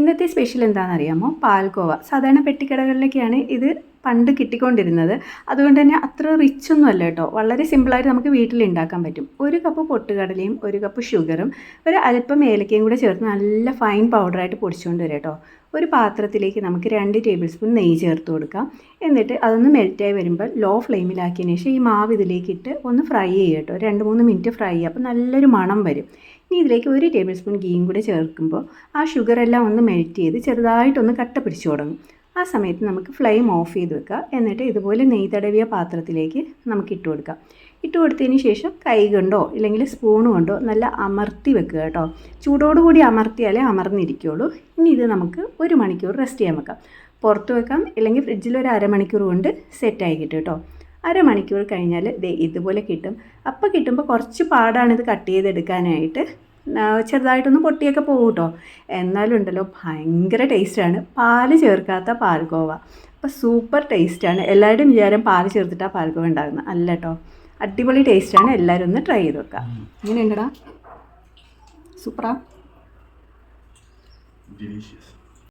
ഇന്നത്തെ സ്പെഷ്യൽ എന്താണെന്നറിയാമോ? പാൽക്കോവ സാധാരണ പെട്ടിക്കടകളിലൊക്കെയാണ് ഇത് പണ്ട് കിട്ടിക്കൊണ്ടിരുന്നത്. അതുകൊണ്ട് തന്നെ അത്ര റിച്ച് ഒന്നും അല്ല കേട്ടോ. വളരെ സിമ്പിളായിട്ട് നമുക്ക് വീട്ടിൽ ഉണ്ടാക്കാൻ പറ്റും. ഒരു കപ്പ് പൊട്ടുകടലയും ഒരു കപ്പ് ഷുഗറും ഒരു അല്പം ഏലക്കയും കൂടെ ചേർത്ത് നല്ല ഫൈൻ പൗഡറായിട്ട് പൊടിച്ചുകൊണ്ട് വരാം കേട്ടോ. ഒരു പാത്രത്തിലേക്ക് നമുക്ക് രണ്ട് ടേബിൾ സ്പൂൺ നെയ്യ് ചേർത്ത് കൊടുക്കാം. എന്നിട്ട് അതൊന്ന് മെൽറ്റായി വരുമ്പോൾ ലോ ഫ്ലെയിമിലാക്കിയതിന് ശേഷം ഈ മാവ് ഇതിലേക്ക് ഇട്ട് ഒന്ന് ഫ്രൈ ചെയ്യുക കേട്ടോ. രണ്ട് മൂന്ന് മിനിറ്റ് ഫ്രൈ ചെയ്യുക. അപ്പോൾ നല്ലൊരു മണം വരും. ഇനി ഇതിലേക്ക് ഒരു ടേബിൾ സ്പൂൺ ഗീയും കൂടെ ചേർക്കുമ്പോൾ ആ ഷുഗർ എല്ലാം ഒന്ന് മെൽറ്റ് ചെയ്ത് ചെറുതായിട്ടൊന്ന് കട്ട പിടിച്ചു തുടങ്ങും. ആ സമയത്ത് നമുക്ക് ഫ്ലെയിം ഓഫ് ചെയ്ത് വെക്കുക എന്നിട്ട് ഇതുപോലെ നെയ് തടവിയ പാത്രത്തിലേക്ക് നമുക്ക് ഇട്ട് കൊടുക്കാം. ഇട്ട് കൊടുത്തതിന് ശേഷം കൈ കൊണ്ടോ ഇല്ലെങ്കിൽ സ്പൂൺ കൊണ്ടോ നല്ല അമർത്തി വെക്കുക കേട്ടോ. ചൂടോടുകൂടി അമർത്തിയാലേ അമർന്നിരിക്കുകയുള്ളൂ ഇനി ഇത് നമുക്ക് ഒരു മണിക്കൂർ റെസ്റ്റ് ചെയ്യാൻ വെക്കാം. പുറത്ത് വെക്കാം. ഇല്ലെങ്കിൽ ഫ്രിഡ്ജിൽ ഒരു അരമണിക്കൂർ കൊണ്ട് സെറ്റായി കിട്ടും കേട്ടോ. അരമണിക്കൂർ കഴിഞ്ഞാൽ ദേ ഇതുപോലെ കിട്ടും. അപ്പോൾ കിട്ടുമ്പോൾ കുറച്ച് പാടാണിത് കട്ട് ചെയ്തെടുക്കാനായിട്ട്. ചെറുതായിട്ടൊന്ന് പൊട്ടിയൊക്കെ പോകും കേട്ടോ എന്നാലും ഉണ്ടല്ലോ ഭയങ്കര ടേസ്റ്റാണ്. പാൽ ചേർക്കാത്ത പാൽഗോവ. അപ്പോൾ സൂപ്പർ ടേസ്റ്റാണ്. എല്ലാവരുടെയും വിചാരം പാൽ ചേർത്തിട്ടാണ് പാൽഗോവ ഉണ്ടാകുന്നത് അല്ല കേട്ടോ അടിപൊളി ടേസ്റ്റാണ്. എല്ലാവരും ഒന്ന് ട്രൈ ചെയ്ത് വെക്കുക എങ്ങനെയുണ്ടടാ സൂപ്പറാ. Delicious.